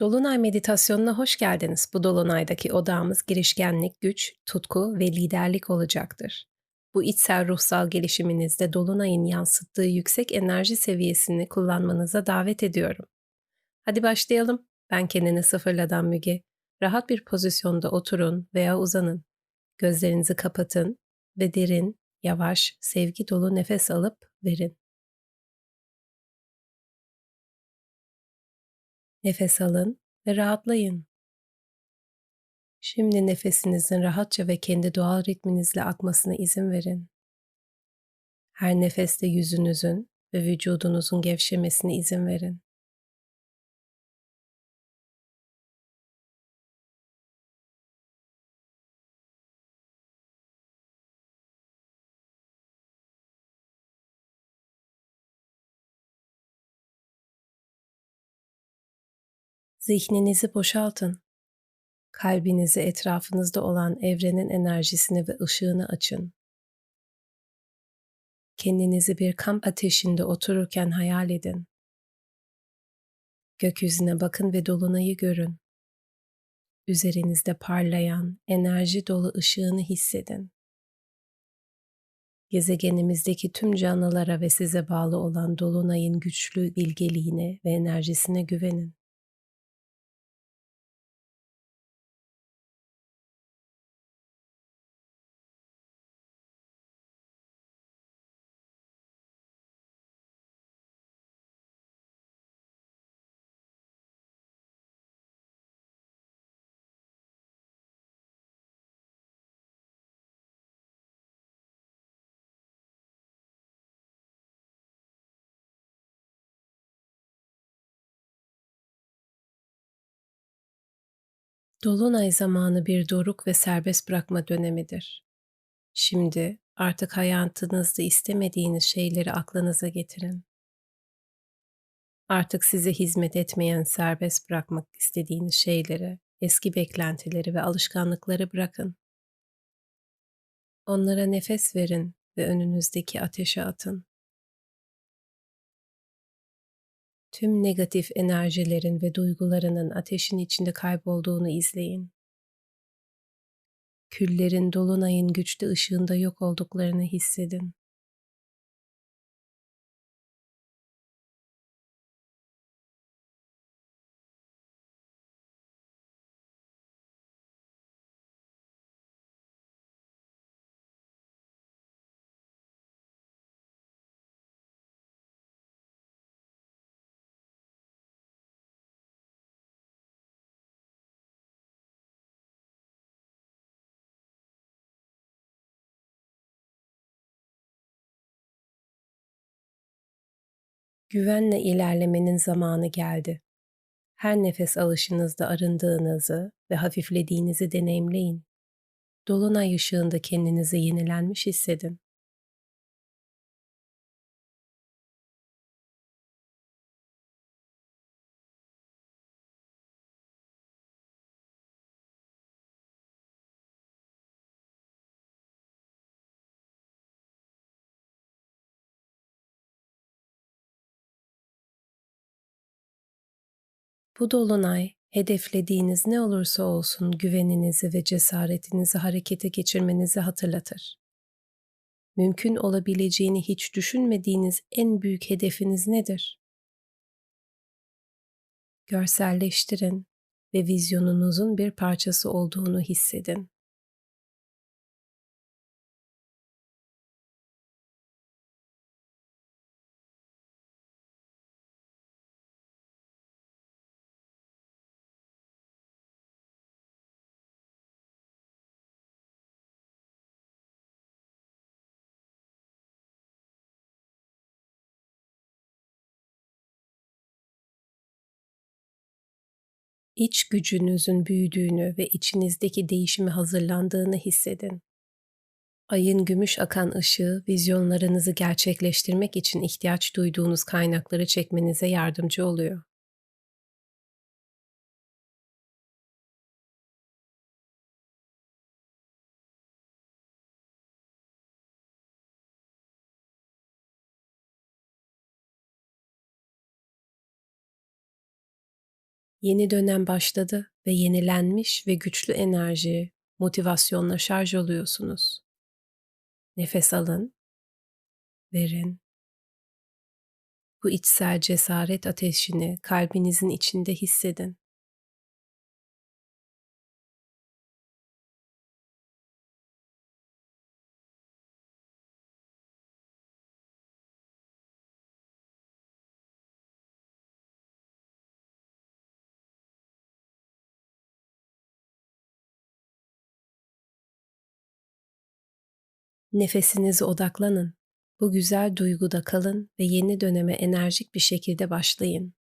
Dolunay meditasyonuna hoş geldiniz. Bu dolunaydaki odağımız girişkenlik, güç, tutku ve liderlik olacaktır. Bu içsel ruhsal gelişiminizde dolunayın yansıttığı yüksek enerji seviyesini kullanmanıza davet ediyorum. Hadi başlayalım. Ben kendini sıfırladan Müge. Rahat bir pozisyonda oturun veya uzanın. Gözlerinizi kapatın ve derin, yavaş, sevgi dolu nefes alıp verin. Nefes alın ve rahatlayın. Şimdi nefesinizin rahatça ve kendi doğal ritminizle akmasına izin verin. Her nefeste yüzünüzün ve vücudunuzun gevşemesine izin verin. Zihninizi boşaltın. Kalbinizi etrafınızda olan evrenin enerjisini ve ışığını açın. Kendinizi bir kamp ateşinde otururken hayal edin. Gökyüzüne bakın ve dolunayı görün. Üzerinizde parlayan, enerji dolu ışığını hissedin. Gezegenimizdeki tüm canlılara ve size bağlı olan dolunayın güçlü bilgeliğine ve enerjisine güvenin. Dolunay zamanı bir doruk ve serbest bırakma dönemidir. Şimdi artık hayatınızda istemediğiniz şeyleri aklınıza getirin. Artık size hizmet etmeyen serbest bırakmak istediğiniz şeyleri, eski beklentileri ve alışkanlıkları bırakın. Onlara nefes verin ve önünüzdeki ateşe atın. Tüm negatif enerjilerin ve duygularının ateşin içinde kaybolduğunu izleyin. Küllerin dolunayın güçlü ışığında yok olduklarını hissedin. Güvenle ilerlemenin zamanı geldi. Her nefes alışınızda arındığınızı ve hafiflediğinizi deneyimleyin. Dolunay ışığında kendinizi yenilenmiş hissedin. Bu dolunay hedeflediğiniz ne olursa olsun güveninizi ve cesaretinizi harekete geçirmenizi hatırlatır. Mümkün olabileceğini hiç düşünmediğiniz en büyük hedefiniz nedir? Görselleştirin ve vizyonunuzun bir parçası olduğunu hissedin. İç gücünüzün büyüdüğünü ve içinizdeki değişimi hazırlandığını hissedin. Ayın gümüş akan ışığı vizyonlarınızı gerçekleştirmek için ihtiyaç duyduğunuz kaynakları çekmenize yardımcı oluyor. Yeni dönem başladı ve yenilenmiş ve güçlü enerji, motivasyonla şarj oluyorsunuz. Nefes alın, verin. Bu içsel cesaret ateşini kalbinizin içinde hissedin. Nefesinize odaklanın. Bu güzel duyguda kalın ve yeni döneme enerjik bir şekilde başlayın.